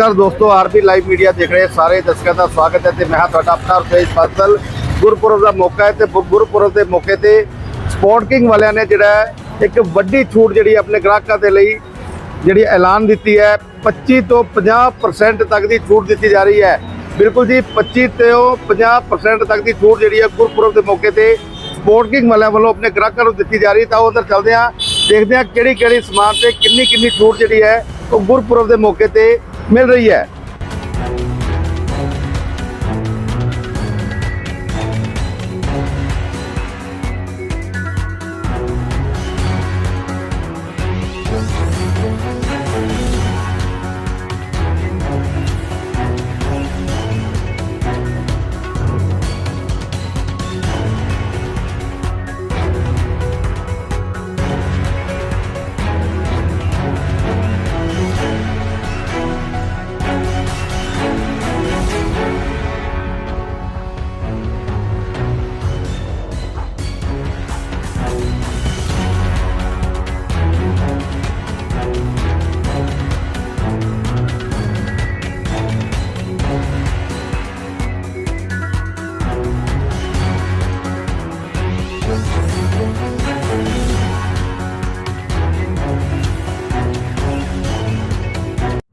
ਨਮਸਕਾਰ ਦੋਸਤੋ RP live media ਦੇਖ ਰਹੇ ਸਾਰੇ ਦਰਸ਼ਕਾਂ ਦਾ ਸਵਾਗਤ ਹੈ ਤੇ ਮੈਂ ਹਾਂ ਤੁਹਾਡਾ ਆਪਣਾ ਰਤੇਸ਼ ਫਸਲ ਗੁਰਪੁਰਬ ਦਾ ਮੌਕਾ ਹੈ ਤੇ ਗੁਰਪੁਰਬ ਦੇ ਮੌਕੇ ਤੇ ਸਪੋਰਟ ਕਿੰਗ ਵਾਲਿਆਂ ਨੇ ਜਿਹੜਾ ਇੱਕ ਵੱਡੀ ਛੂਟ ਜਿਹੜੀ ਆਪਣੇ ਗ੍ਰਾਹਕਾਂ ਦੇ ਲਈ ਜਿਹੜੀ ਐਲਾਨ ਦਿੱਤੀ ਹੈ 25 ਤੋਂ 50% ਤੱਕ ਦੀ ਛੂਟ ਦਿੱਤੀ ਜਾ ਰਹੀ ਹੈ। ਬਿਲਕੁਲ ਜੀ 25 ਤੋਂ 50% ਤੱਕ ਦੀ ਛੂਟ ਜਿਹੜੀ ਹੈ ਗੁਰਪੁਰਬ ਦੇ ਮੌਕੇ ਤੇ ਸਪੋਰਟ ਕਿੰਗ ਵਾਲਿਆਂ ਵੱਲੋਂ ਆਪਣੇ ਗ੍ਰਾਹਕਾਂ ਨੂੰ ਦਿੱਤੀ ਜਾ ਰਹੀ ਹੈ। ਤਾਂ ਉਧਰ ਚੱਲਦੇ ਹਾਂ, ਦੇਖਦੇ ਹਾਂ ਕਿਹੜੀ ਕਿਹੜੀ ਸਮਾਨ ਤੇ ਕਿੰਨੀ ਕਿੰਨੀ ਛੂਟ ਜਿਹੜੀ ਹੈ ਉਹ ਗੁਰਪੁਰਬ ਦੇ ਮੌਕੇ ਤੇ ਮਿਲ ਰਹੀ ਹੈ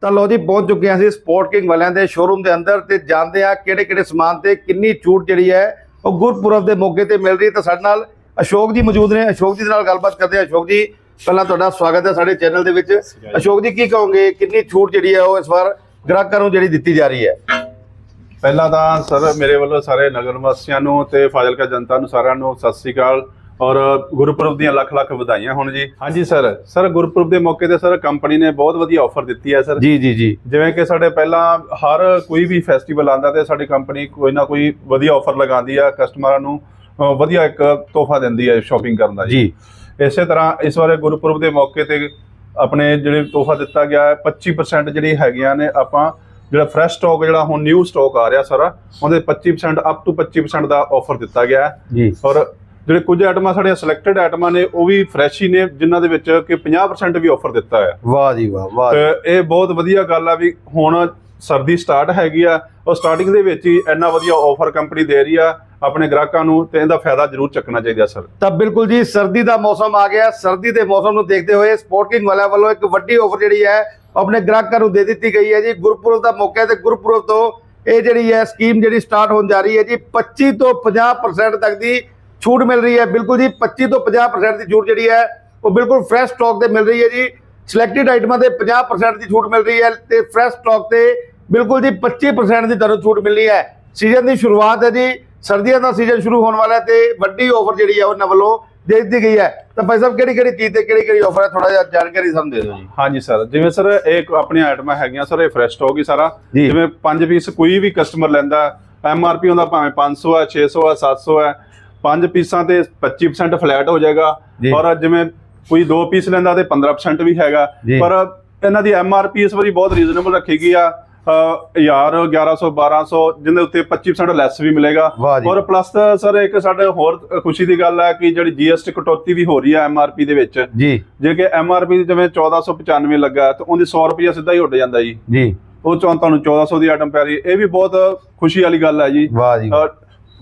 ਤਾਂ ਲੋ ਜੀ ਪਹੁੰਚ ਚੁੱਕੇ ਹਾਂ ਅਸੀਂ ਸਪੋਰਟ ਕਿੰਗ ਵਾਲਿਆਂ ਦੇ ਸ਼ੋਰੂਮ ਦੇ ਅੰਦਰ ਤੇ ਜਾਣਦੇ ਆ ਕਿਹੜੇ ਕਿਹੜੇ ਸਮਾਨ ਤੇ ਕਿੰਨੀ ਛੂਟ ਜਿਹੜੀ ਹੈ ਉਹ ਗੁਰਪੁਰਬ ਦੇ ਮੌਕੇ ਤੇ ਮਿਲ ਰਹੀ ਹੈ। ਤਾਂ ਸਾਡੇ ਨਾਲ ਅਸ਼ੋਕ ਜੀ ਮੌਜੂਦ ਨੇ। ਅਸ਼ੋਕ ਜੀ ਦੇ ਨਾਲ ਗੱਲਬਾਤ ਕਰਦੇ ਹਾਂ। ਅਸ਼ੋਕ ਜੀ ਪਹਿਲਾਂ ਤੁਹਾਡਾ ਸਵਾਗਤ ਹੈ ਸਾਡੇ ਚੈਨਲ ਦੇ ਵਿੱਚ। ਅਸ਼ੋਕ ਜੀ ਕੀ ਕਹੋਗੇ? ਕਿੰਨੀ ਛੂਟ ਜਿਹੜੀ ਹੈ ਉਹ ਇਸ ਵਾਰ ਗ੍ਰਾਹਕਾਂ ਨੂੰ ਜਿਹੜੀ ਦਿੱਤੀ ਜਾ ਰਹੀ ਹੈ? ਪਹਿਲਾਂ ਤਾਂ ਸਰ ਮੇਰੇ ਵੱਲੋਂ ਸਾਰੇ ਨਗਰ ਵਾਸੀਆਂ ਨੂੰ ਤੇ ਫਾਜ਼ਿਲਕਾ ਜਨਤਾ ਨੂੰ ਸਾਰਿਆਂ ਨੂੰ ਸਤਿ ਸ੍ਰੀ ਅਕਾਲ। ਔਰ ਗੁਰਪੁਰਬ ਦੀਆਂ ਲੱਖ ਲੱਖ ਵਧਾਈਆਂ ਹੋਣ ਜੀ। ਹਾਂਜੀ ਸਰ। ਸਰ ਗੁਰਪੁਰਬ ਦੇ ਮੌਕੇ ਤੇ ਸਰ ਕੰਪਨੀ ਨੇ ਬਹੁਤ ਵਧੀਆ ਆਫਰ ਦਿੱਤੀ ਹੈ ਸਰ। ਜੀ ਜੀ ਜੀ। ਜਿਵੇਂ ਕਿ ਸਾਡੇ ਪਹਿਲਾਂ ਹਰ ਕੋਈ ਵੀ ਫੈਸਟੀਵਲ ਆਉਂਦਾ ਤੇ ਸਾਡੀ ਕੰਪਨੀ ਕੋਈ ਨਾ ਕੋਈ ਵਧੀਆ ਆਫਰ ਲਗਾਉਂਦੀ ਆ ਕਸਟਮਰਾਂ ਨੂੰ ਵਧੀਆ ਇੱਕ ਤੋਹਫਾ ਦਿੰਦੀ ਹੈ ਸ਼ਾਪਿੰਗ ਕਰਨ ਦਾ ਜੀ। ਇਸੇ ਤਰ੍ਹਾਂ ਇਸ ਵਾਰੇ ਗੁਰਪੁਰਬ ਦੇ ਮੌਕੇ ਤੇ ਆਪਣੇ ਜਿਹੜੇ ਤੋਹਫਾ ਦਿੱਤਾ ਗਿਆ ਹੈ 25% ਜਿਹੜੀ ਹੈਗੀਆਂ ਨੇ ਆਪਾਂ ਜਿਹੜਾ ਫਰੈਸ਼ ਸਟਾਕ ਜਿਹੜਾ ਹੁਣ ਨਿਊ ਸਟਾਕ ਆ ਰਿਹਾ ਸਾਰਾ ਉਹਦੇ 25% ਅਪ ਟੂ 25% ਦਾ ਆਫਰ ਦਿੱਤਾ ਗਿਆ ਹੈ। ਜੀ। ਔਰ ਜਿਹੜੇ ਕੁਝ ਆਈਟਮਾਂ ਸਾਡੇ ਸਿਲੈਕਟਡ ਆਈਟਮਾਂ ਨੇ ਉਹ ਵੀ ਫਰੈਸ਼ ਹੀ ਨੇ ਜਿਨ੍ਹਾਂ ਦੇ ਵਿੱਚ ਕਿ 50% ਵੀ ਆਫਰ ਦਿੱਤਾ ਹੈ ਵਾਹ ਜੀ ਵਾਹ ਵਾਹ ਇਹ ਬਹੁਤ ਵਧੀਆ ਗੱਲ ਆ ਵੀ ਹੁਣ ਸਰਦੀ ਸਟਾਰਟ ਹੈਗੀ ਆ ਉਹ ਸਟਾਰਟਿੰਗ ਦੇ ਵਿੱਚ ਹੀ ਇੰਨਾ ਵਧੀਆ ਆਫਰ ਕੰਪਨੀ ਦੇ ਰਹੀ ਆ ਆਪਣੇ ਗ੍ਰਾਹਕਾਂ ਨੂੰ ਤੇ ਇਹਦਾ ਫਾਇਦਾ ਜ਼ਰੂਰ ਚੱਕਣਾ ਚਾਹੀਦਾ ਸਰ। ਤਾਂ ਬਿਲਕੁਲ ਜੀ ਸਰਦੀ ਦਾ ਮੌਸਮ ਆ ਗਿਆ ਸਰਦੀ ਦੇ ਮੌਸਮ ਨੂੰ ਦੇਖਦੇ ਹੋਏ ਸਪੋਰਟਿੰਗ ਵਾਲਿਆਂ ਵੱਲੋਂ ਇੱਕ ਵੱਡੀ ਆਫਰ ਜਿਹੜੀ ਹੈ ਆਪਣੇ ਗ੍ਰਾਹਕਾਂ ਨੂੰ ਦੇ ਦਿੱਤੀ ਗਈ ਹੈ ਜੀ। ਗੁਰਪੁਰਬ ਦਾ ਮੌਕਾ ਤੇ ਗੁਰਪੁਰਬ ਤੋਂ ਇਹ ਜਿਹੜੀ ਹੈ ਸਕੀਮ ਜਿਹੜੀ ਸਟਾਰਟ ਹੋਣ ਜਾ ਰਹੀ ਹੈ ਜੀ 25 ਤੋਂ 50% ਤੱਕ ਦੀ ਛੂਟ ਮਿਲ ਰਹੀ ਹੈ। ਬਿਲਕੁਲ ਜੀ 25 ਤੋਂ 50% ਦੀ ਛੂਟ ਜਿਹੜੀ ਹੈ ਉਹ ਬਿਲਕੁਲ ਫਰੈਸ਼ ਸਟਾਕ ਤੇ ਮਿਲ ਰਹੀ ਹੈ ਜੀ। ਸਿਲੈਕਟਿਡ ਆਈਟਮਾਂ ਤੇ 50% ਦੀ ਛੂਟ ਮਿਲ ਰਹੀ ਹੈ ਤੇ ਫਰੈਸ਼ ਸਟਾਕ ਤੇ ਬਿਲਕੁਲ ਜੀ 25% ਦੀ ਤੁਹਾਨੂੰ ਛੂਟ ਮਿਲਣੀ ਹੈ। ਸੀਜ਼ਨ ਦੀ ਸ਼ੁਰੂਆਤ ਹੈ ਜੀ ਸਰਦੀਆਂ ਦਾ ਸੀਜ਼ਨ ਸ਼ੁਰੂ ਹੋਣ ਵਾਲਾ ਤੇ ਵੱਡੀ ਆਫਰ ਜਿਹੜੀ ਹੈ ਉਹਨਾਂ ਵੱਲੋਂ ਦੇ ਦਿੱਤੀ ਗਈ ਹੈ। ਤਾਂ ਭਾਈ ਸਾਹਿਬ ਕਿਹੜੀ ਕਿਹੜੀ ਚੀਜ਼ ਤੇ ਕਿਹੜੀ ਕਿਹੜੀ ਆਫਰ ਹੈ? ਥੋੜਾ ਜਿਹਾ ਜਾਣਕਾਰੀ ਸਾਨੂੰ ਦੇ ਦਿਓ ਜੀ। ਹਾਂਜੀ ਸਰ ਜਿਵੇਂ ਸਰ ਇਹ ਆਪਣੀਆਂ ਆਈਟਮਾਂ ਹੈਗੀਆਂ ਸਰ ਇਹ ਫਰੈਸ਼ ਸਟਾਕ ਹੀ ਸਾਰਾ। ਜਿਵੇਂ ਪੰਜ ਪੀਸ ਕੋਈ ਵੀ ਕਸਟਮਰ ਲੈਂਦਾ ਐਮ ਆਰ ਪੀ ਉਹਦਾ ਭਾਵੇਂ 500 ਆ 600 ਆ 700 ਹੈ ਪੰਜ ਪੀਸਾਂ ਤੇ 25% ਫਲੈਟ ਹੋ ਜਾਏਗਾ। ਔਰ ਜਿਵੇਂ ਕੋਈ ਦੋ ਪੀਸ ਲੈਂਦਾ ਤੇ 15% ਵੀ ਹੈਗਾ। ਪਰ ਇਹਨਾਂ ਦੀ ਐਮ ਆਰ ਪੀ ਇਸ ਵਾਰੀ ਬਹੁਤ ਰੀਜ਼ਨੇਬਲ ਰੱਖੀ ਗਈ ਆ ਯਾਰ 1100 1200 ਜਿਹਦੇ ਉੱਤੇ 25% ਲੈਸ ਵੀ ਮਿਲੇਗਾ। ਔਰ ਪਲੱਸ ਸਰ ਇੱਕ ਸਾਡੇ ਹੋਰ ਖੁਸ਼ੀ ਦੀ ਗੱਲ ਹੈ ਕਿ ਜਿਹੜੀ ਜੀਐਸਟੀ ਕਟੌਤੀ ਵੀ ਹੋ ਰਹੀ ਹੈ ਪੀ ਦੇ ਵਿੱਚ। ਜੀ। ਜੇ ਕਿ ਐਮਆਰਪੀ ਜਿਵੇਂ 1495 ਲੱਗਾ ਤਾਂ ਉਹਦੀ 100 ਰੁਪਏ ਸਿੱਧਾ ਹੀ ਉੱਡ ਜਾਂਦਾ ਜੀ। ਜੀ। ਉਹ ਤੁਹਾਨੂੰ 1400 ਦੀ ਆਈਟਮ ਪੈ ਰਹੀ ਇਹ ਵੀ ਬਹੁਤ ਖੁਸ਼ੀ ਵਾਲੀ ਗੱਲ ਹੈ ਜੀ। ਵਾਹ ਜੀ।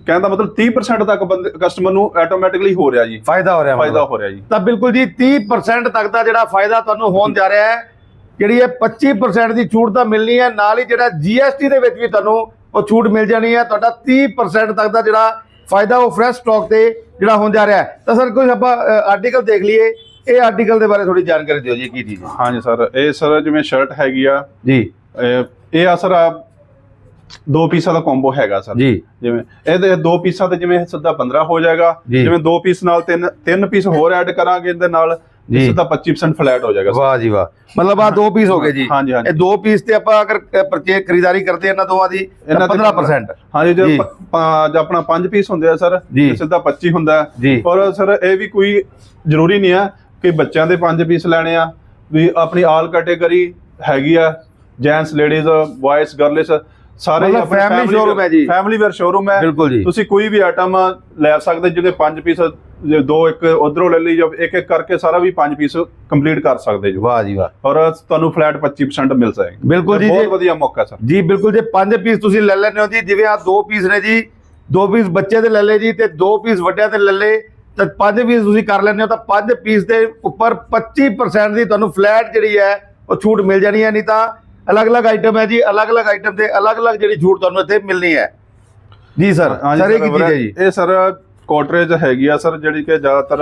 ਅਹ ਕਹਿਣ ਦਾ ਮਤਲਬ 30% ਤੱਕ ਕਸਟਮਰ ਨੂੰ ਆਟੋਮੈਟਿਕਲੀ ਹੋ ਰਿਹਾ ਜੀ। ਫਾਇਦਾ ਹੋ ਰਿਹਾ ਫਾਇਦਾ। ਹੋ ਰਿਹਾ ਜੀ। ਤਾਂ ਬਿਲਕੁਲ ਜੀ 30% ਤੱਕ ਦਾ ਜਿਹੜਾ ਫਾਇਦਾ ਤੁਹਾਨੂੰ ਹੋਣ ਜਾ ਰਿਹਾ ਹੈ ਜਿਹੜੀ ਇਹ 25% ਦੀ ਛੂਟ ਤਾਂ ਮਿਲਣੀ ਹੈ ਨਾਲ ਹੀ ਜਿਹੜਾ GST ਦੇ ਵਿੱਚ ਵੀ ਤੁਹਾਨੂੰ ਉਹ ਛੂਟ ਮਿਲ ਜਾਣੀ ਹੈ ਤੁਹਾਡਾ 30% ਤੱਕ ਦਾ ਜਿਹੜਾ ਫਾਇਦਾ ਉਹ ਫਰੈਸ਼ ਸਟਾਕ ਤੇ ਜਿਹੜਾ ਹੋਣ ਜਾ ਰਿਹਾ ਹੈ। ਤਾਂ ਸਰ ਕੋਈ ਆਪਾਂ ਆਰਟੀਕਲ ਦੇਖ ਲਈਏ ਇਹ ਆਰਟੀਕਲ ਦੇ ਬਾਰੇ ਥੋੜੀ ਜਾਣਕਾਰੀ ਦਿਓ ਜੀ ਕੀ ਚੀਜ਼ ਹੈ। ਹਾਂਜੀ ਸਰ ਇਹ ਸਰ ਜਿਵੇਂ ਸ਼ਰਟ ਹੈਗੀ ਆ ਜੀ। ਇਹ ਆ ਸਰ ਆ ਦੋ ਪੀਸਾਂ ਦਾ ਕੰਬੋ ਹੈਗਾ ਸਰ। ਜੀ। ਜਿਵੇਂ ਇਹਦੇ ਦੋ ਪੀਸਾਂ ਤੇ ਜਿਵੇਂ ਸਿੱਧਾ 15 ਹੋ ਜਾਏਗਾ। ਜਿਵੇਂ ਦੋ ਪੀਸ ਨਾਲ ਤਿੰਨ ਤਿੰਨ ਪੀਸ ਹੋਰ ਐਡ ਕਰਾਂਗੇ ਇਹਦੇ ਨਾਲ ਜੀ। ਸਿੱਧਾ 25% ਫਲੈਟ ਹੋ ਜਾਏਗਾ ਵਾਹ ਜੀ ਵਾਹ। ਮਤਲਬ ਆ ਦੋ ਪੀਸ ਹੋ ਗਏ ਜੀ। ਹਾਂਜੀ, ਹਾਂਜੀ। ਇਹ ਦੋ ਪੀਸ ਤੇ ਆਪਾਂ ਅਗਰ ਪਰਚੇਜ ਖਰੀਦਾਰੀ ਕਰਦੇ ਇਹਨਾਂ ਦੋਵਾਂ ਦੀ ਤਾਂ ਇਹਨਾਂ ਤੇ 15% ਹਾਂਜੀ ਜੇ ਆਪਣਾ ਪੰਜ ਪੀਸ ਹੁੰਦੇ ਆ ਸਰ ਸਿੱਧਾ 25 ਹੁੰਦਾ। ਔਰ ਸਰ ਇਹ ਵੀ ਕੋਈ ਜ਼ਰੂਰੀ ਨਹੀਂ ਹੈ ਕਿ ਬੱਚਿਆਂ ਦੇ ਪੰਜ ਪੀਸ ਲੈਣੇ ਆ। ਵੀ ਆਪਣੀ ਆਲ ਕੈਟਾਗਰੀ ਹੈਗੀ ਆ ਜੈਂਟਸ ਲੇਡੀਜ਼ ਬॉयਜ਼ ਗਰਲਸ ਸਾਰੇ ਮਤਲਬ family showroom ਹੈ ਜੀ। ਫੈਮਿਲੀ ਵੇਅਰ ਸ਼ੋਰੂਮ ਹੈ ਬਿਲਕੁਲ ਜੀ। ਤੁਸੀਂ ਕੋਈ ਵੀ ਆਈਟਮ ਲੈ ਸਕਦੇ ਜਿਹਦੇ ਪੰਜ ਪੀਸ ਜੇ ਦੋ ਇੱਕ ਉਧਰੋਂ ਲੈ ਲਈ ਜਾਂ ਇੱਕ ਇੱਕ ਕਰਕੇ ਸਾਰਾ ਵੀ ਪੰਜ ਪੀਸ ਕੰਪਲੀਟ ਕਰ ਸਕਦੇ ਜੋ ਵਾਹ ਜੀ ਵਾਹ ਔਰ ਤੁਹਾਨੂੰ ਫਲੈਟ 25% ਮਿਲ ਜਾਏਗਾ ਬਿਲਕੁਲ ਜੀ, ਬਹੁਤ। ਵਧੀਆ ਮੌਕਾ ਸਰ ਜੀ ਬਿਲਕੁਲ ਜੇ ਪੰਜ ਪੀਸ ਤੁਸੀਂ ਲੈ ਲੈਂਦੇ ਹੋ ਜੀ ਜਿਵੇਂ ਆ ਦੋ ਪੀਸ ਨੇ ਜੀ ਦੋ ਪੀਸ ਬੱਚੇ ਦੇ ਲੈ ਲਏ ਜੀ ਤੇ ਦੋ ਪੀਸ ਵੱਡਿਆਂ ਦੇ ਲੈ ਲਏ ਤਾਂ ਪੰਜ ਪੀਸ ਤੁਸੀਂ ਕਰ ਲੈਂਦੇ ਹੋ ਤਾਂ ਪੰਜ ਪੀਸ ਦੇ ਉੱਪਰ 25% ਦੀ ਤੁਹਾਨੂੰ ਫਲੈਟ ਜਿਹੜੀ ਹੈ ਉਹ ਛੂਟ ਮਿਲ ਜਾਣੀ ਹੈ ਨਹੀਂ ਤਾਂ ਅਲੱਗ-ਅਲੱਗ ਆਈਟਮ ਹੈ ਜੀ ਅਲੱਗ-ਅਲੱਗ ਆਈਟਮ ਤੇ ਅਲੱਗ-ਅਲੱਗ ਜਿਹੜੀ ਛੂਟ ਤੁਹਾਨੂੰ ਇੱਥੇ ਮਿਲਣੀ ਹੈ। ਜੀ ਸਰ ਸਰ ਇਹ ਕੀ ਚੀਜ਼ ਹੈ ਜੀ? ਇਹ ਸਰ ਕੋਟਰੇਜ ਹੈਗੀ ਆ ਸਰ ਜਿਹੜੀ ਕਿ ਜ਼ਿਆਦਾਤਰ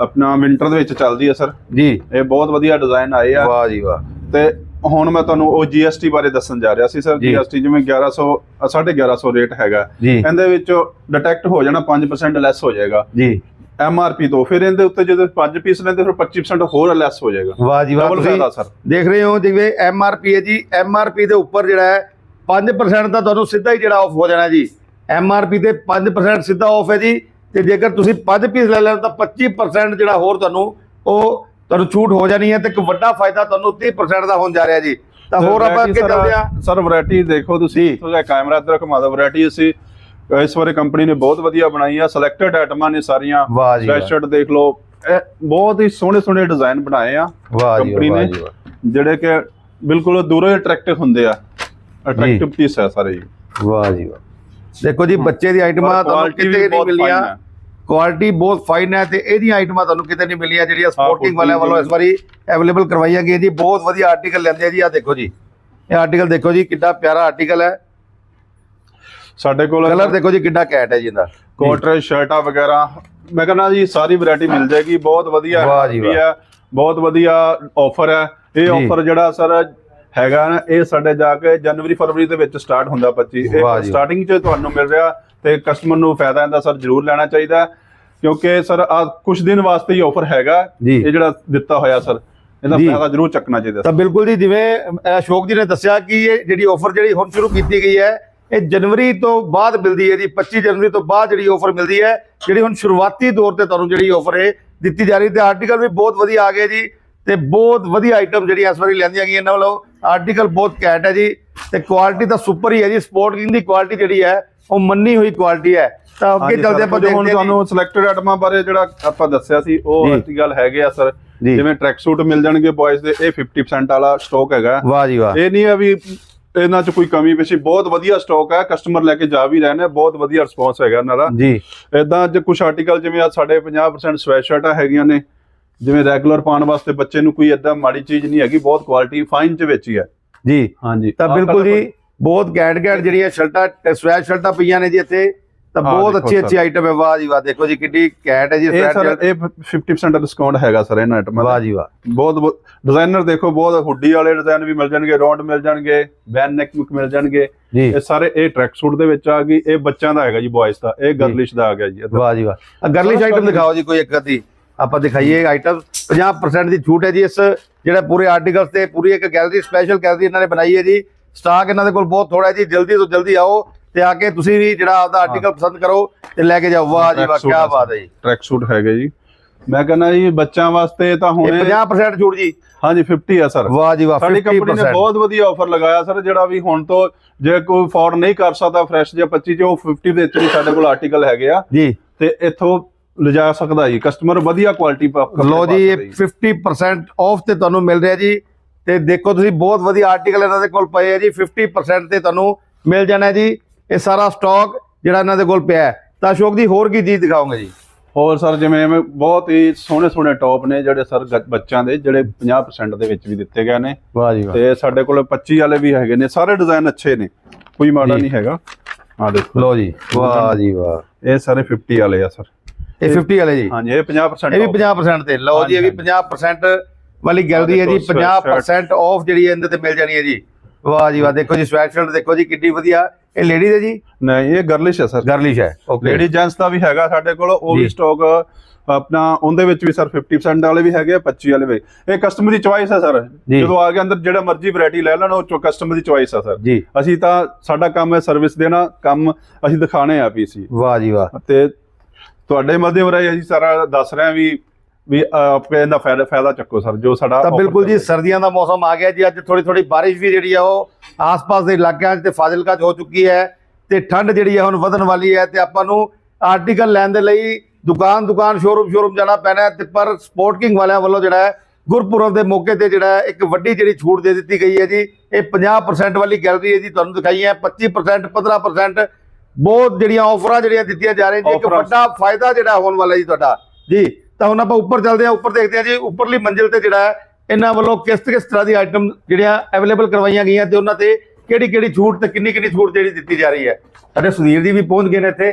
ਆਪਣਾ ਵਿੰਟਰ ਦੇ ਵਿੱਚ ਚੱਲਦੀ ਆ ਸਰ ਜੀ। ਇਹ ਬਹੁਤ ਵਧੀਆ ਡਿਜ਼ਾਈਨ ਆਏ ਆ। ਵਾਹ ਜੀ ਵਾਹ। ਤੇ ਹੁਣ ਮੈਂ ਤੁਹਾਨੂੰ ਉਹ GST ਬਾਰੇ ਦੱਸਣ ਜਾ ਰਿਹਾ ਸੀ ਸਰ ਜੀ। GST ਜਿਵੇਂ 1100 ਅ, 1150 ਰੇਟ ਹੈਗਾ। ਇਹਦੇ ਵਿੱਚ ਡਿਟੈਕਟ ਹੋ ਜਾਣਾ 5% ਲੈਸ ਹੋ ਜਾਏਗਾ। ਜੀ। MRP ਤੋਂ ਫਿਰ ਇਹਦੇ ਉੱਤੇ ਜਦੋਂ 5 ਪੀਸ ਲੈਂਦੇ ਫਿਰ 25% ਹੋਰ ਲੈਸ ਹੋ ਜਾਏਗਾ। ਵਾਹ ਜੀ ਵਾਹ ਫਾਇਦਾ ਸਰ ਦੇਖ ਰਹੇ ਹੋ ਜਿਵੇਂ ਐਮਆਰਪੀ ਹੈ ਜੀ ਐਮਆਰਪੀ ਦੇ ਉੱਪਰ ਜਿਹੜਾ ਹੈ 5% ਤਾਂ ਤੁਹਾਨੂੰ ਸਿੱਧਾ ਹੀ ਜਿਹੜਾ ਆਫ ਹੋ ਜਾਣਾ ਜੀ। ਐਮਆਰਪੀ ਤੇ 5% ਸਿੱਧਾ ਆਫ ਹੈ ਜੀ ਤੇ ਜੇਕਰ ਤੁਸੀਂ 5 ਪੀਸ ਲੈ ਲੈਣ ਤਾਂ 25% ਜਿਹੜਾ ਹੋਰ ਤੁਹਾਨੂੰ ਉਹ ਤੁਹਾਨੂੰ ਛੂਟ ਹੋ ਜਾਣੀ ਹੈ ਤੇ ਇੱਕ ਵੱਡਾ ਫਾਇਦਾ ਤੁਹਾਨੂੰ 30% ਦਾ ਹੋਣ ਜਾ ਰਿਹਾ ਜੀ। ਤਾਂ ਹੋਰ ਆਪਾਂ ਅੱਗੇ ਚੱਲਦੇ ਆ ਸਰ ਵੈਰਾਈਟੀ ਦੇਖੋ ਤੁਸੀਂ ਤੁਹਾਡਾ ਕੈਮਰਾ ਇੱਧਰ ਘੁਮਾ ਦਿਓ ਵੈਰਾਈਟੀ ਅਸੀਂ ਇਸ ਵਾਰੇ ਕੰਪਨੀ ਨੇ ਬਹੁਤ ਵਧੀਆ ਬਣਾਈ ਆ ਸਿਲੈਕਟਡ ਆਈਟਮਾਂ ਨੇ ਸਾਰੀਆਂ। ਵਾਹ ਜੀ। ਸਵੈਟਸ਼ਰਟ ਦੇਖ ਲਓ। ਇਹ ਬਹੁਤ ਹੀ ਸੋਹਣੇ ਸੋਹਣੇ ਡਿਜ਼ਾਈਨ ਬਣਾਏ ਆ ਕੰਪਨੀ ਨੇ। ਜਿਹੜੇ ਕਿ ਬਿਲਕੁਲ ਦੂਰੋਂ ਅਟਰੈਕਟਿਵ ਹੁੰਦੇ ਆ। ਅਟਰੈਕਟਿਵ ਪੀਸ ਹੈ ਸਾਰੇ ਵਾਹ ਜੀ ਵਾਹ। ਦੇਖੋ ਜੀ ਬੱਚੇ ਦੀ ਆਈਟਮਾਂ ਤੁਹਾਨੂੰ ਕਿਤੇ ਨਹੀਂ ਮਿਲੀਆਂ। ਕੁਆਲਿਟੀ ਬਹੁਤ ਫਾਈਨ ਹੈ ਤੇ ਇਹਦੀਆਂ ਆਈਟਮਾਂ ਤੁਹਾਨੂੰ ਕਿਤੇ ਨਹੀਂ ਮਿਲੀਆਂ ਜਿਹੜੀਆਂ ਸਪੋਰਟਿੰਗ ਵਾਲਿਆਂ ਵੱਲੋਂ ਇਸ ਵਾਰੀ ਅਵੇਲੇਬਲ ਕਰਵਾਈਆਂ ਗਈਆਂ ਜੀ। ਬਹੁਤ ਵਧੀਆ ਆਰਟੀਕਲ ਲੈਂਦੇ ਆ ਜੀ ਆ ਦੇਖੋ ਜੀ। ਇਹ ਆਰਟੀਕਲ ਦੇਖੋ ਜੀ ਕਿੰਨਾ ਪਿਆਰਾ ਆਰਟੀਕਲ ਹੈ। ਸਾਡੇ ਕੋਲ ਕਲਰ ਦੇਖੋ ਜੀ ਕਿੰਨਾ ਕੈਟ ਹੈ ਜੀ ਇਹਦਾ ਕੋਟਰ ਸ਼ਰਟਾਂ ਵਗੈਰਾ ਮੈਂ ਕਹਿੰਦਾ ਜੀ ਸਾਰੀ ਵੈਰਾਈਟੀ ਮਿਲ ਜਾਏਗੀ ਬਹੁਤ ਵਧੀਆ ਵੀ। ਹੈ ਬਹੁਤ ਵਧੀਆ ਆਫਰ ਹੈ ਇਹ। ਆਫਰ ਜਿਹੜਾ ਸਰ ਹੈਗਾ ਨਾ ਇਹ ਸਾਡੇ ਜਾ ਕੇ ਜਨਵਰੀ ਫਰਵਰੀ ਦੇ ਵਿੱਚ ਸਟਾਰਟ ਹੁੰਦਾ 25 ਵਾਹ ਇਹ। ਸਟਾਰਟਿੰਗ 'ਚ ਤੁਹਾਨੂੰ ਮਿਲ ਰਿਹਾ ਤੇ ਕਸਟਮਰ ਨੂੰ ਫਾਇਦਾ ਇਹਦਾ ਸਰ ਜ਼ਰੂਰ ਲੈਣਾ ਚਾਹੀਦਾ ਕਿਉਂਕਿ ਸਰ ਆ ਕੁਝ ਦਿਨ ਵਾਸਤੇ ਹੀ ਆਫਰ ਹੈਗਾ। ਇਹ ਜਿਹੜਾ ਦਿੱਤਾ ਹੋਇਆ ਸਰ ਇਹਦਾ। ਫਾਇਦਾ ਜ਼ਰੂਰ ਚੱਕਣਾ ਚਾਹੀਦਾ ਤਾਂ ਬਿਲਕੁਲ ਜੀ ਜਿਵੇਂ ਅਸ਼ੋਕ ਜੀ ਨੇ ਦੱਸਿਆ ਕਿ ਇਹ ਜਿਹੜੀ ਆਫਰ ਜਿਹੜੀ ਹੁਣ ਸ਼ੁਰੂ ਕੀਤੀ ਗਈ ਹੈ ਇਹ ਜਨਵਰੀ ਤੋਂ ਬਾਅਦ ਮਿਲਦੀ ਹੈ ਜੀ 25 ਜਨਵਰੀ ਤੋਂ ਬਾਅਦ ਜਿਹੜੀ ਆਫਰ ਮਿਲਦੀ ਹੈ ਜਿਹੜੀ ਹੁਣ ਸ਼ੁਰੂਆਤੀ ਤੌਰ ਤੇ ਤੁਹਾਨੂੰ ਜਿਹੜੀ ਆਫਰ ਹੈ ਦਿੱਤੀ ਜਾ ਰਹੀ ਤੇ ਆਰਟੀਕਲ ਵੀ ਬਹੁਤ ਵਧੀਆ ਆ ਗਏ ਜੀ ਤੇ ਬਹੁਤ ਵਧੀਆ ਆਈਟਮ ਜਿਹੜੀਆਂ ਇਸ ਵਾਰੀ ਲੈਂਦੀਆਂ ਗਈਆਂ ਇਹਨਾਂ ਵੱਲੋਂ। ਆਰਟੀਕਲ ਬਹੁਤ ਘੈਂਟ ਹੈ ਜੀ ਤੇ ਕੁਆਲਿਟੀ ਤਾਂ ਸੁਪਰ ਹੀ ਹੈ ਜੀ। ਸਪੋਰਟ ਕਿੰਗ ਦੀ ਕੁਆਲਿਟੀ ਜਿਹੜੀ ਹੈ ਉਹ ਮੰਨੀ ਹੋਈ ਕੁਆਲਿਟੀ ਹੈ। ਤਾਂ ਅੱਗੇ ਚੱਲਦੇ ਆਪਾਂ ਦੇਖਦੇ ਹਾਂ। ਤੁਹਾਨੂੰ ਸਿਲੈਕਟਡ ਆਈਟਮਾਂ ਬਾਰੇ ਜਿਹੜਾ ਆਪਾਂ ਦੱਸਿਆ ਸੀ ਉਹ ਗੱਲ ਹੈਗੇ ਆ ਸਰ। ਜਿਵੇਂ ਟਰੈਕ ਸੂਟ ਮਿਲ ਜਾਣਗੇ ਬॉयਜ਼ ਦੇ ਇਹ 50% ਵਾਲਾ ਸਟਾਕ ਹੈਗਾ। ਵਾਹ ਜੀ ਵਾਹ। ਇਹ ਨਹੀਂ ਹੈ ਵੀ ਇਹਨਾਂ 'ਚ ਕੋਈ ਕਮੀ ਪੇਸ਼ੀ ਬਹੁਤ ਵਧੀਆ ਸਟਾਕ ਹੈ ਕਸਟਮਰ ਲੈ ਕੇ ਜਾ ਵੀ ਰਹੇ ਨੇ ਬਹੁਤ ਵਧੀਆ ਰਿਸਪੌਂਸ ਹੈਗਾ ਇਹਨਾਂ ਦਾ। ਜੀ। ਇਦਾਂ ਅੱਜ ਕੁਝ ਆਰਟੀਕਲ ਜਿਵੇਂ ਆ ਸਾਡੇ 50% ਸਵੈਟਸ਼ਰਟਾਂ ਹੈਗੀਆਂ ਨੇ ਜਿਵੇਂ ਰੈਗੂਲਰ ਪਾਉਣ ਵਾਸਤੇ ਬੱਚੇ ਨੂੰ ਕੋਈ ਇਦਾਂ ਮਾੜੀ ਚੀਜ਼ ਨਹੀਂ ਹੈਗੀ ਬਹੁਤ ਕੁਆਲਿਟੀ ਫਾਈਨ 'ਚ ਵਿੱਚ ਹੀ। ਹੈ ਜੀ। ਹਾਂਜੀ। ਤਾਂ ਬਿਲਕੁਲ ਜੀ ਬਹੁਤ ਘੈਂਟ ਘੈਂਟ ਜਿਹੜੀਆਂ ਸ਼ਰਟਾਂ ਸਵੈਟ ਸ਼ਰਟਾਂ ਪਈਆਂ ਨੇ ਜੀ ਇੱਥੇ। ਤਾਂ ਬਹੁਤ ਅੱਛੀ। ਅੱਛੀ ਆਈਟਮ ਹੈ ਵਾਹ ਜੀ ਵਾਹ ਦੇਖੋ ਜੀ ਕਿੰਨੀ ਘੈਂਟ ਹੈ ਜੀ ਇਹ ਸਰ ਇਹ 50% ਡਿਸਕਾਊਂਟ ਹੈਗਾ ਸਰ ਇਹਨਾਂ ਆਈਟਮਾਂ ਦਾ। ਵਾਹ ਜੀ ਵਾਹ। ਬਹੁਤ ਡਿਜ਼ਾਈਨਰ ਦੇਖੋ ਬਹੁਤ ਹੁੱਡੀ ਵਾਲੇ ਡਿਜ਼ਾਈਨ ਵੀ ਮਿਲ ਜਾਣਗੇ ਰੌਂਡ ਮਿਲ ਜਾਣਗੇ ਬੈਨ ਨੈਕ ਮਿਲ ਜਾਣਗੇ। ਇਹ ਸਾਰੇ ਇਹ ਟਰੈਕ ਸੂਟ ਦੇ ਵਿੱਚ ਆ ਗਈ ਇਹ ਬੱਚਿਆਂ ਦਾ ਹੈਗਾ ਜੀ ਬॉयਜ਼ ਦਾ ਇਹ ਗਰਲਿਸ਼ ਦਾ ਆ ਗਿਆ ਜੀ। ਵਾਹ ਜੀ ਵਾਹ। ਆ ਗਰਲਿਸ਼ ਆਈਟਮ ਦਿਖਾਓ ਜੀ ਕੋਈ ਇੱਕ ਅੱਧੀ। ਆਪਾਂ ਦਿਖਾਈਏ ਆਈਟਮ 50% ਦੀ ਛੂਟ ਹੈ ਜੀ ਇਸ ਜਿਹੜਾ ਪੂਰੇ ਆਰਟੀਕਲਸ ਤੇ ਪੂਰੀ ਇੱਕ ਗੈਲਰੀ ਸਪੈਸ਼ਲ ਗੈਲਰੀ ਇਹਨਾਂ ਨੇ ਬਣਾਈ ਹੈ ਜੀ। ਸਟਾਕ ਇਹਨਾਂ ਦੇ ਕੋਲ ਬਹੁਤ ਥੋੜਾ ਹੈ ਜੀ ਜਲਦੀ ਤੋਂ ਜਲਦੀ ਆਓ। ਤੇ ਆ ਕੇ ਤੁਸੀਂ ਵੀ ਜਿਹੜਾ ਆਪਦਾ ਆਰਟੀਕਲ ਪਸੰਦ ਕਰੋ ਤੇ ਲੈ ਕੇ ਜਾਓ। ਵਾਹ ਜੀ ਵਾਹ ਕੀ ਬਾਤ ਹੈ ਜੀ। ਟਰੈਕ ਸੂਟ ਹੈਗੇ ਜੀ। ਮੈਂ ਕਹਿੰਦਾ ਜੀ ਬੱਚਿਆਂ ਵਾਸਤੇ ਤਾਂ ਹੁਣ 50% ਛੂਟ ਜੀ। ਹਾਂਜੀ 50 ਹੈ ਸਰ ਵਾਹ ਜੀ ਵਾਹ ਸਾਡੀ ਕੰਪਨੀ ਨੇ 50% ਬਹੁਤ ਵਧੀਆ ਆਫਰ ਲਗਾਇਆ ਸਰ ਜਿਹੜਾ ਵੀ ਹੁਣ ਤੋਂ ਜੇ ਕੋਈ ਅਫੋਰਡ ਨਹੀਂ ਕਰ ਸਕਦਾ ਫਰੈਸ਼ ਜਾਂ 25 ਚ ਉਹ 50 ਦੇ ਵਿੱਚ ਵੀ ਸਾਡੇ ਕੋਲ ਆਰਟੀਕਲ ਹੈਗੇ ਆ। ਜੀ। ਤੇ ਇੱਥੋਂ ਲਿਜਾ ਸਕਦਾ ਜੀ। ਕਸਟਮਰ ਵਧੀਆ ਕੁਆਲਿਟੀ ਲੋ ਜੀ ਇਹ 50% ਆਫ ਤੇ ਤੁਹਾਨੂੰ ਮਿਲ ਰਿਹਾ ਜੀ। ਤੇ ਦੇਖੋ ਤੁਸੀਂ ਬਹੁਤ ਵਧੀਆ ਆਰਟੀਕਲ ਇਹਨਾਂ ਦੇ ਕੋਲ ਪਏ ਆ ਜੀ। 50% ਤੇ ਤੁਹਾਨੂੰ ਮਿਲ ਜਾਣਾ ਜੀ। ਇਹ ਸਾਰਾ ਸਟਾਕ ਜਿਹੜਾ ਇਹਨਾਂ ਦੇ ਕੋਲ ਪਿਆ ਹੈ। ਤਾਂ ਅਸ਼ੋਕ ਜੀ ਹੋਰ ਕੀ ਚੀਜ਼ ਦਿਖਾਓਗੇ ਜੀ? ਹੋਰ ਸਰ ਜਿਵੇਂ ਬਹੁਤ ਹੀ ਸੋਹਣੇ ਸੋਹਣੇ ਟੌਪ ਨੇ ਜਿਹੜੇ ਸਰ ਬੱਚਿਆਂ ਦੇ ਜਿਹੜੇ 50% ਦੇ ਵਿੱਚ ਵੀ ਦਿੱਤੇ ਗਏ ਨੇ। ਵਾਹ ਜੀ ਤੇ ਸਾਡੇ ਕੋਲ 25 ਵਾਲੇ ਵੀ ਹੈਗੇ ਨੇ। ਸਾਰੇ ਡਿਜ਼ਾਈਨ ਅੱਛੇ ਨੇ ਕੋਈ ਮਾੜਾ। ਨਹੀਂ ਹੈਗਾ। ਆ ਦੇਖੋ। ਲੋ ਜੀ ਵਾਹ ਜੀ ਵਾਹ। ਇਹ ਸਾਰੇ 50 ਵਾਲੇ ਆ ਸਰ। ਇਹ 50 ਵਾਲੇ ਜੀ? ਹਾਂਜੀ ਇਹ 50% ਇਹ ਵੀ off। 50% ਤੇ। ਲਓ ਜੀ ਇਹ ਵੀ ਹਾਂਜੀ, 50% ਵਾਲੀ ਗੈਲਰੀ ਹੈ ਜੀ ਦੇਖੋ, sweatshirt। 50% ਆਫ ਜਿਹੜੀ ਇਹਦੇ ਤੇ ਮਿਲ ਜਾਣੀ ਹੈ ਜੀ। ਵਾਹ ਜੀ ਵਾਹ ਦੇਖੋ ਜੀ ਸਵੈਟ ਸ਼ਰਟ ਦੇਖੋ ਜੀ ਕਿੰਨੀ ਵਧੀਆ। ਇਹ ਲੇਡੀ ਹੈ ਜੀ? ਨਹੀਂ ਇਹ ਗਰਲਿਸ਼ ਹੈ ਸਰ ਗਰਲਿਸ਼ ਹੈ ਓਕੇ ਲੇਡੀ ਜੈਂਟਸ ਦਾ ਵੀ ਹੈਗਾ ਸਾਡੇ ਕੋਲ ਉਹ। ਵੀ ਸਟਾਕ ਆਪਣਾ ਉਹਦੇ ਵਿੱਚ ਵੀ ਸਰ 50% ਵਾਲੇ ਵੀ ਹੈਗੇ ਆ 25 ਵਾਲੇ ਵੀ। ਇਹ ਕਸਟਮਰ ਦੀ ਚੁਆਇਸ ਹੈ ਸਰ। ਜਦੋਂ ਆ ਗਿਆ ਅੰਦਰ ਜਿਹੜਾ ਮਰਜ਼ੀ ਵੈਰਾਈਟੀ ਲੈ ਲੈਣ ਉਹ ਚੋ ਕਸਟਮਰ ਦੀ ਚੁਆਇਸ ਹੈ ਸਰ ਜੀ। ਅਸੀਂ ਤਾਂ ਸਾਡਾ ਕੰਮ ਹੈ ਸਰਵਿਸ ਦੇਣਾ ਕੰਮ ਅਸੀਂ ਦਿਖਾਣੇ ਆ ਪੀਸੀ ਵਾਹ ਜੀ ਵਾਹ। ਤੇ ਤੁਹਾਡੇ ਮਾਧਿਅਮ ਰਾਹੀਂ ਅਸੀਂ ਸਾਰਾ ਦੱਸ ਰਹੇ ਹਾਂ ਵੀ ਵੀ ਆਪਕੇ ਇਹਦਾ ਫਾਇਦਾ ਫਾਇਦਾ ਚੱਕੋ ਸਰ ਜੋ ਸਾਡਾ ਤਾਂ ਬਿਲਕੁਲ ਜੀ। ਸਰਦੀਆਂ ਦਾ ਮੌਸਮ ਆ ਗਿਆ ਜੀ ਅੱਜ ਥੋੜੀ ਥੋੜੀ ਬਾਰਿਸ਼ ਵੀ ਜਿਹੜੀ ਆ ਉਹ ਆਸ-ਪਾਸ ਦੇ ਇਲਾਕਿਆਂ 'ਚ ਤੇ ਫਾਜ਼ਿਲਕਾ 'ਚ ਹੋ ਚੁੱਕੀ ਹੈ ਤੇ ਠੰਡ ਜਿਹੜੀ ਹੈ ਹੁਣ ਵਧਣ ਵਾਲੀ ਹੈ ਤੇ ਆਪਾਂ ਨੂੰ ਆਰਟੀਕਲ ਲੈਣ ਦੇ ਲਈ ਦੁਕਾਨ ਦੁਕਾਨ ਸ਼ੋਰੂਮ ਸ਼ੋਰੂਮ ਜਾਣਾ ਪੈਣਾ ਤੇ ਪਰ ਸਪੋਰਟ ਕਿੰਗ ਵਾਲਿਆਂ ਵੱਲੋਂ ਜਿਹੜਾ ਹੈ ਗੁਰਪੁਰਬ ਦੇ ਮੌਕੇ ਤੇ ਜਿਹੜਾ ਹੈ ਇੱਕ ਵੱਡੀ ਜਿਹੜੀ ਛੂਟ ਦੇ ਦਿੱਤੀ ਗਈ ਹੈ ਜੀ ਇਹ 50% ਵਾਲੀ ਗੈਲਰੀ ਹੈ ਜੀ ਤੁਹਾਨੂੰ ਦਿਖਾਈ ਹੈ 25% 15% ਬਹੁਤ ਜਿਹੜੀਆਂ ਆਫਰਾਂ ਜਿਹੜੀਆਂ ਦਿੱਤੀਆਂ ਜਾ ਰਹੀਆਂ ਜੀ ਇੱਕ। ਵੱਡਾ ਫਾਇਦਾ ਜਿਹੜਾ ਹੋਣ ਵਾਲਾ ਜੀ ਤੁਹਾਡਾ ਜੀ ਤਾਂ ਹੁਣ ਆਪਾਂ ਉੱਪਰ ਚੱਲਦੇ ਹਾਂ ਉੱਪਰ ਦੇਖਦੇ ਹਾਂ ਜੀ ਉੱਪਰਲੀ ਮੰਜ਼ਿਲ ਤੇ ਜਿਹੜਾ ਇਹਨਾਂ ਵੱਲੋਂ ਕਿਸ ਕਿਸ ਤਰ੍ਹਾਂ ਦੀ ਆਈਟਮ ਜਿਹੜੀਆਂ ਅਵੇਲੇਬਲ ਕਰਵਾਈਆਂ ਗਈਆਂ ਤੇ ਉਹਨਾਂ ਤੇ ਕਿਹੜੀ ਕਿਹੜੀ ਛੂਟ ਤੇ ਕਿੰਨੀ ਕਿੰਨੀ ਛੂਟ ਜਿਹੜੀ ਦਿੱਤੀ ਜਾ ਰਹੀ ਹੈ। ਸਾਡੇ ਸੁਧੀਰ ਜੀ ਵੀ ਪਹੁੰਚ ਗਏ ਨੇ ਇੱਥੇ।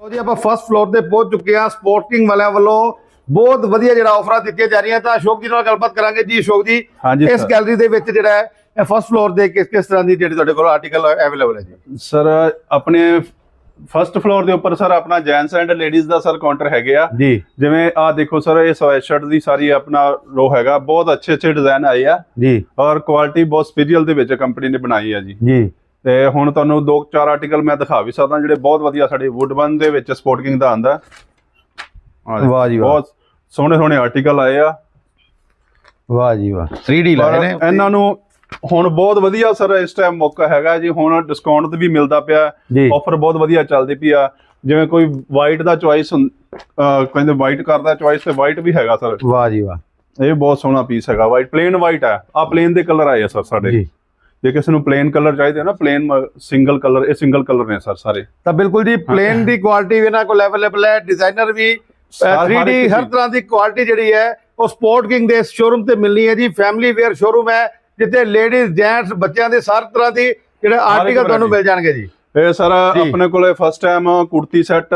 ਲਓ ਜੀ ਆਪਾਂ ਫਸਟ ਫਲੋਰ ਤੇ ਪਹੁੰਚ ਚੁੱਕੇ ਹਾਂ ਸਪੋਰਟਿੰਗ ਵਾਲਿਆਂ ਵੱਲੋਂ ਬਹੁਤ ਵਧੀਆ ਜਿਹੜਾ ਆਫਰਾਂ ਦਿੱਤੀਆਂ ਜਾ ਰਹੀਆਂ ਤਾਂ ਅਸ਼ੋਕ ਜੀ ਨਾਲ ਗੱਲਬਾਤ ਕਰਾਂਗੇ ਜੀ। ਅਸ਼ੋਕ ਜੀ ਇਸ। ਗੈਲਰੀ ਦੇ ਵਿੱਚ ਜਿਹੜਾ ਹੈ ਫਸਟ ਫਲੋਰ ਦੇ ਕਿਸ ਕਿਸ ਤਰ੍ਹਾਂ ਦੀ ਜਿਹੜੀ ਤੁਹਾਡੇ ਕੋਲ ਆਰਟੀਕਲ ਅਵੇਲੇਬਲ ਹੈ ਜੀ? ਸਰ ਆਪਣੇ ਫਰਸਟ ਫਲੋਰ ਦੇ ਉੱਪਰ ਸਰ ਆਪਣਾ ਜੈਂਟਸ ਐਂਡ ਲੇਡੀਜ਼ ਦਾ ਸਰ ਕਾਊਂਟਰ ਹੈਗੇ ਆ। ਜੀ। ਜਿਵੇਂ ਆ ਦੇਖੋ ਸਰ ਇਹ ਸਵੈਟਸ਼ਰਟ ਦੀ ਸਾਰੀ ਆਪਣਾ ਰੋ ਹੈਗਾ। ਬਹੁਤ ਅੱਛੇ ਅੱਛੇ ਡਿਜ਼ਾਈਨ ਆਏ ਆ। ਜੀ। ਔਰ ਕੁਆਲਿਟੀ ਬਹੁਤ ਸਪੀਰੀਅਲ ਦੇ ਵਿੱਚ ਕੰਪਨੀ ਨੇ ਬਣਾਈ ਆ ਜੀ। ਜੀ। ਤੇ ਹੁਣ ਤੁਹਾਨੂੰ ਦੋ ਚਾਰ ਆਰਟੀਕਲ ਮੈਂ ਦਿਖਾ ਵੀ ਸਕਦਾ ਜਿਹੜੇ ਬਹੁਤ ਵਧੀਆ ਸਾਡੇ ਵੁੱਡਬਨ ਦੇ ਵਿੱਚ ਸਪੋਰਟਿੰਗ ਦਾ ਆਂਦਾ ਵਾਹ ਜੀ ਵਾਹ। ਬਹੁਤ ਸੋਹਣੇ ਸੋਹਣੇ ਆਰਟੀਕਲ ਆਏ ਆ। ਵਾਹ ਜੀ ਵਾਹ। 3D ਪਰ ਲਾਏ ਨੇ। ਇਹਨਾਂ ਨੂੰ ਹੁਣ ਬਹੁਤ ਵਧੀਆ ਸਰ ਇਸ ਟਾਈਮ ਮੌਕਾ ਹੈਗਾ ਜੀ ਹੁਣ ਡਿਸਕਾਊਂਟ ਵੀ ਮਿਲਦਾ ਪਿਆ ਆਫਰ ਬਹੁਤ ਵਧੀਆ ਚੱਲਦੀ ਪਈ ਆ। ਜਿਵੇਂ ਕੋਈ ਵਾਈਟ ਦਾ ਚੁਆਇਸ ਕਹਿੰਦੇ ਵਾਈਟ ਕਰਦਾ ਚੁਆਇਸ ਤੇ ਵਾਈਟ ਵੀ ਹੈਗਾ ਸਰ। ਵਾਹ ਜੀ ਵਾਹ। ਇਹ ਬਹੁਤ ਸੋਹਣਾ ਪੀਸ ਹੈਗਾ ਵਾਈਟ ਪਲੇਨ ਵਾਈਟ ਹੈ ਆ ਪਲੇਨ ਦੇ ਕਲਰ ਆਏ ਆ ਸਰ ਸਾਡੇ। ਜੀ। ਜੇ ਕਿਸੇ ਨੂੰ ਪਲੇਨ ਕਲਰ ਚਾਹੀਦੇ ਆ ਨਾ ਪਲੇਨ ਸਿੰਗਲ ਕਲਰ ਇਹ ਸਿੰਗਲ ਕਲਰ ਨੇ ਸਰ ਸਾਰੇ। ਤਾਂ ਬਿਲਕੁਲ ਜੀ ਪਲੇਨ ਦੀ ਕੁਆਲਿਟੀ ਵੀ ਇਹਨਾਂ ਕੋਲ ਅਵੇਲੇਬਲ ਹੈ ਡਿਜ਼ਾਈਨਰ ਵੀ ਅ, ਹਰ- ਹਰ 3D ਇੱਕ ਹਰ। ਤਰ੍ਹਾਂ ਦੀ ਕੁਆਲਿਟੀ ਜਿਹੜੀ ਹੈ ਉਹ ਸਪੋਰਟ ਕਿੰਗ ਦੇ ਸ਼ੋਰੂਮ ਤੇ ਮਿਲਣੀ ਹੈ ਜੀ ਫੈਮਿਲੀ ਵੇਅਰ ਸ਼ੋਰੂਮ ਹੈ ਜਿੱਥੇ ਲੇਡੀਜ਼ ਜੈਂਟਸ ਬੱਚਿਆਂ ਦੇ ਹਰ ਤਰ੍ਹਾਂ ਦੀ ਜਿਹੜੇ ਆਰਟੀਕਲ ਤੁਹਾਨੂੰ ਮਿਲ ਜਾਣਗੇ ਜੀ। ਇਹ ਸਰ। ਆਪਣੇ ਕੋਲੇ ਫਸਟ ਟਾਈਮ ਕੁੜਤੀ ਸੈੱਟ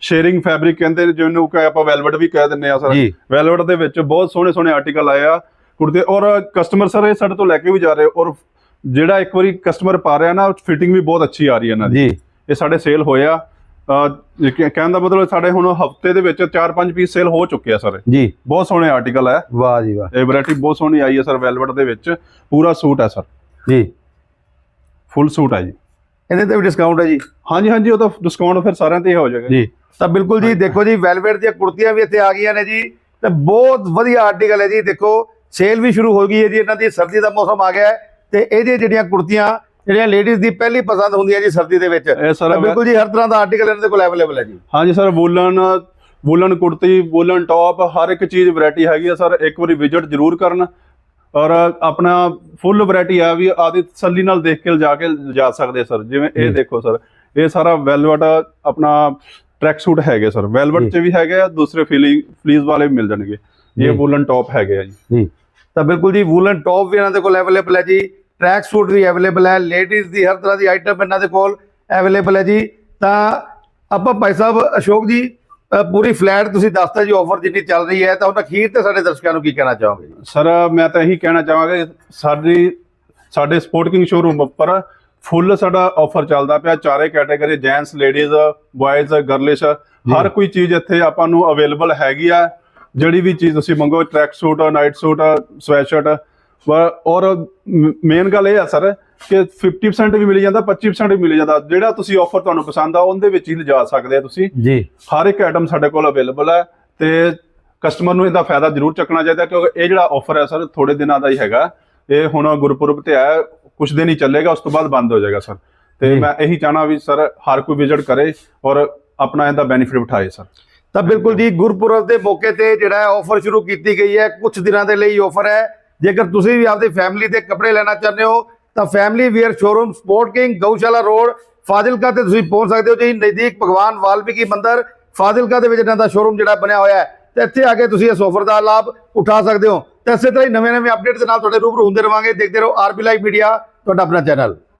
ਸ਼ੇਅਰਿੰਗ ਫੈਬਰਿਕ ਕਹਿੰਦੇ ਨੇ, ਜਿਹਨੂੰ ਕਿ ਆਪਾਂ ਵੈਲਵਟ ਵੀ ਕਹਿ ਦਿੰਨੇ ਆ ਸਰ। ਵੈਲਵਟ ਦੇ ਵਿੱਚ ਬਹੁਤ ਸੋਹਣੇ ਸੋਹਣੇ ਆਰਟੀਕਲ ਆਏ ਆ। ਕੁੜਤੇ ਔਰ ਕਸਟਮਰ ਸਰ ਇਹ ਸਾਡੇ ਤੋਂ ਲੈ ਕੇ ਵੀ ਜਾ ਰਹੇ ਔਰ ਜਿਹੜਾ ਇੱਕ ਵਾਰੀ ਕਸਟਮਰ ਪਾ ਰਿਹਾ ਨਾ ਫਿਟਿੰਗ ਵੀ ਬਹੁਤ ਅੱਛੀ ਆ ਰਹੀ ਹੈ ਇਹਨਾਂ ਦੀ। ਜੀ। ਇਹ ਸਾਡੇ ਸੇਲ ਹੋਇਆ ਕਹਿਣ ਦਾ ਮਤਲਬ ਸਾਡੇ ਹੁਣ ਹਫ਼ਤੇ ਦੇ ਵਿੱਚ 4-5 ਪੀਸ ਸੇਲ ਹੋ ਚੁੱਕੇ ਆ ਸਰ। ਜੀ। ਬਹੁਤ ਸੋਹਣੇ ਆਰਟੀਕਲ ਹੈ ਵਾਹ ਜੀ ਵਾਹ। ਇਹ ਵੈਰਾਈਟੀ ਬਹੁਤ ਸੋਹਣੀ ਆਈ ਹੈ ਸਰ ਵੈਲਵਟ ਦੇ ਵਿੱਚ। ਪੂਰਾ ਸੂਟ ਹੈ ਸਰ। ਜੀ। ਫੁੱਲ ਸੂਟ ਹੈ ਜੀ। ਇਹਦੇ ਤੇ ਵੀ ਡਿਸਕਾਊਂਟ ਹੈ ਜੀ। ਹਾਂਜੀ ਹਾਂਜੀ ਉਹ ਤਾਂ ਡਿਸਕਾਊਂਟ ਫਿਰ ਸਾਰਿਆਂ ਤੇ ਹੀ ਹੋ ਜਾਏਗਾ ਜੀ। ਤਾਂ ਬਿਲਕੁਲ ਜੀ ਦੇਖੋ ਜੀ ਵੈਲਵੇਟ ਦੀਆਂ ਕੁੜਤੀਆਂ ਵੀ ਇੱਥੇ ਆ ਗਈਆਂ ਨੇ ਜੀ। ਤੇ ਬਹੁਤ ਵਧੀਆ ਆਰਟੀਕਲ ਹੈ ਜੀ। ਦੇਖੋ ਸੇਲ ਵੀ ਸ਼ੁਰੂ ਹੋ ਗਈ ਹੈ ਜੀ। ਇਹਨਾਂ ਦੀ ਸਰਦੀ ਦਾ ਮੌਸਮ ਆ ਗਿਆ ਹੈ। ਤੇ ਇਹਦੀਆਂ ਜਿਹੜੀਆਂ ਕੁੜਤੀਆਂ ਜਿਹੜੀਆਂ ਲੇਡੀਜ਼ ਦੀ ਪਹਿਲੀ ਪਸੰਦ ਹੁੰਦੀਆਂ ਜੀ ਸਰਦੀ ਦੇ ਵਿੱਚ ਇਹ ਸਰ ਤਾਂ ਬਿਲਕੁਲ ਜੀ ਹਰ ਤਰ੍ਹਾਂ ਦਾ ਆਰਟੀਕਲ ਇਹਨਾਂ ਦੇ ਕੋਲ ਅਵੇਲੇਬਲ ਹੈ ਜੀ। ਹਾਂਜੀ sir woollen woollen kurti woollen top ਹਰ ਇੱਕ ਚੀਜ਼ ਵੈਰਾਈਟੀ ਹੈਗੀ ਆ ਸਰ ਇੱਕ ਵਾਰੀ ਵਿਜ਼ਿਟ ਜ਼ਰੂਰ ਕਰਨ। ਔਰ ਆਪਣਾ ਫੁੱਲ ਵੈਰਾਈਟੀ ਆ ਵੀ ਆਦੀ ਤਸੱਲੀ ਨਾਲ ਦੇਖ ਕੇ ਜਾ ਕੇ ਜਾ ਸਕਦੇ ਸਰ ਜਿਵੇਂ ਇਹ। ਦੇਖੋ ਸਰ ਇਹ ਸਾਰਾ ਵੈਲਵਟ ਆਪਣਾ ਟਰੈਕ ਸੂਟ ਹੈਗੇ ਸਰ। ਵੈਲਵਟ। ਚ ਵੀ ਹੈਗੇ ਆ ਦੂਸਰੇ ਫੀਲਿੰਗ ਫਲੀਸ ਵਾਲੇ ਵੀ ਮਿਲ ਜਾਣਗੇ। ਇਹ ਵੂਲਨ ਟੌਪ ਹੈਗੇ ਆ ਜੀ। ਜੀ ਤਾਂ ਬਿਲਕੁਲ ਜੀ ਵੂਲਨ ਟੌਪ ਵੀ ਇਹਨਾਂ ਦੇ ਕੋਲ ਅਵੇਲੇਬਲ ਹੈ ਜੀ। ਟਰੈਕ ਸੂਟ ਵੀ ਅਵੇਲੇਬਲ ਹੈ ਲੇਡੀਜ਼ ਦੀ ਹਰ ਤਰ੍ਹਾਂ ਦੀ ਆਈਟਮ ਇਹਨਾਂ ਦੇ ਕੋਲ ਅਵੇਲੇਬਲ ਹੈ ਜੀ। ਤਾਂ ਆਪਾਂ ਭਾਈ ਸਾਹਿਬ ਅਸ਼ੋਕ ਜੀ ਪੂਰੀ ਫਲੈਟ ਤੁਸੀਂ ਦੱਸਤਾ ਜੀ ਆਫਰ ਜਿੰਨੀ ਚੱਲ ਰਹੀ ਹੈ ਤਾਂ ਹੁਣ ਅਖੀਰ ਤੇ ਸਾਡੇ ਦਰਸ਼ਕਾਂ ਨੂੰ ਕੀ ਕਹਿਣਾ ਚਾਹੋਗੇ? ਸਰ ਮੈਂ ਤਾਂ ਇਹੀ ਕਹਿਣਾ ਚਾਹਾਂਗਾ ਕਿ ਸਾਡੀ ਸਾਡੇ ਸਪੋਰਟਿੰਗ ਸ਼ੋਰੂਮ ਉੱਪਰ ਫੁੱਲ ਸਾਡਾ ਆਫਰ ਚੱਲਦਾ ਪਿਆ ਚਾਰੇ category gents ladies boys girlish ਹਰ ਕੋਈ ਚੀਜ਼ ਇੱਥੇ ਆਪਾਂ ਨੂੰ ਅਵੇਲੇਬਲ ਹੈਗੀ ਆ। ਜਿਹੜੀ ਵੀ ਚੀਜ਼ ਤੁਸੀਂ ਮੰਗੋ track suit night suit sweatshirt ਔਰ ਮੇਨ ਗੱਲ ਇਹ ਆ ਸਰ ਕਿ 50% ਵੀ ਮਿਲ ਜਾਂਦਾ 25% ਵੀ ਮਿਲ ਜਾਂਦਾ। ਜਿਹੜਾ ਤੁਸੀਂ ਆਫਰ ਤੁਹਾਨੂੰ ਪਸੰਦ ਆ ਉਹਦੇ ਵਿੱਚ ਹੀ ਲਿਜਾ ਸਕਦੇ ਆ ਤੁਸੀਂ। ਜੀ। ਹਰ ਇੱਕ ਆਈਟਮ ਸਾਡੇ ਕੋਲ ਅਵੇਲੇਬਲ ਹੈ ਤੇ ਕਸਟਮਰ ਨੂੰ ਇਹਦਾ ਫਾਇਦਾ ਜ਼ਰੂਰ ਚੱਕਣਾ ਚਾਹੀਦਾ ਕਿਉਂਕਿ ਇਹ ਜਿਹੜਾ ਆਫਰ ਹੈ ਸਰ ਥੋੜੇ ਦਿਨਾਂ ਦਾ ਹੀ ਹੈਗਾ। ਇਹ ਹੁਣ ਗੁਰਪੁਰਬ ਤੇ ਆਇਆ ਕੁਝ ਦਿਨ ਹੀ ਚੱਲੇਗਾ ਉਸ ਤੋਂ ਬਾਅਦ ਬੰਦ ਹੋ ਜਾਏਗਾ ਸਰ ਤੇ। ਮੈਂ ਇਹੀ ਚਾਹਣਾ ਵੀ ਸਰ ਹਰ ਕੋਈ ਵਿਜ਼ਿਟ ਕਰੇ ਔਰ ਆਪਣਾ ਇਹਦਾ ਬੈਨੀਫਿਟ ਉਠਾਏ ਸਰ ਤਾਂ ਬਿਲਕੁਲ ਜੀ ਗੁਰਪੁਰਬ ਦੇ ਮੌਕੇ ਤੇ ਜਿਹੜਾ ਆਫਰ ਸ਼ੁਰੂ ਕੀਤੀ ਗਈ ਹੈ। ਕੁਝ ਦਿਨਾਂ ਦੇ ਲਈ ਆਫਰ ਹੈ। ਜੇਕਰ ਤੁਸੀਂ ਵੀ ਆਪਦੀ ਫੈਮਿਲੀ ਦੇ ਕੱਪੜੇ ਲੈਣਾ ਚਾਹੁੰਦੇ ਹੋ, ਤਾਂ family wear showroom sport king ਗਊਸ਼ਾਲਾ ਰੋਡ ਫਾਜ਼ਿਲਕਾ ਤੇ ਤੁਸੀਂ ਪਹੁੰਚ ਸਕਦੇ ਹੋ ਜੀ ਨਜ਼ਦੀਕ ਭਗਵਾਨ ਵਾਲਮੀਕੀ ਮੰਦਿਰ। ਫਾਜ਼ਿਲਕਾ ਦੇ ਵਿੱਚ ਇਹਨਾਂ ਦਾ ਸ਼ੋਰੂਮ ਜਿਹੜਾ ਬਣਿਆ ਹੋਇਆ ਹੈ। ਤੇ ਇੱਥੇ ਆ ਕੇ ਤੁਸੀਂ ਇਸ ਆਫਰ ਦਾ ਲਾਭ ਉਠਾ ਸਕਦੇ ਹੋ। ਤੇ ਇਸੇ ਤਰ੍ਹਾਂ ਹੀ ਨਵੇਂ-ਨਵੇਂ ਅਪਡੇਟ ਦੇ ਨਾਲ ਤੁਹਾਡੇ ਰੂਬਰੂ ਹੁੰਦੇ ਰਵਾਂਗੇ। ਦੇਖਦੇ ਰਹੋ ਆਰਬੀ ਲਾਈਵ ਮੀਡੀਆ ਤੁਹਾਡਾ ਆਪਣਾ ਚੈਨਲ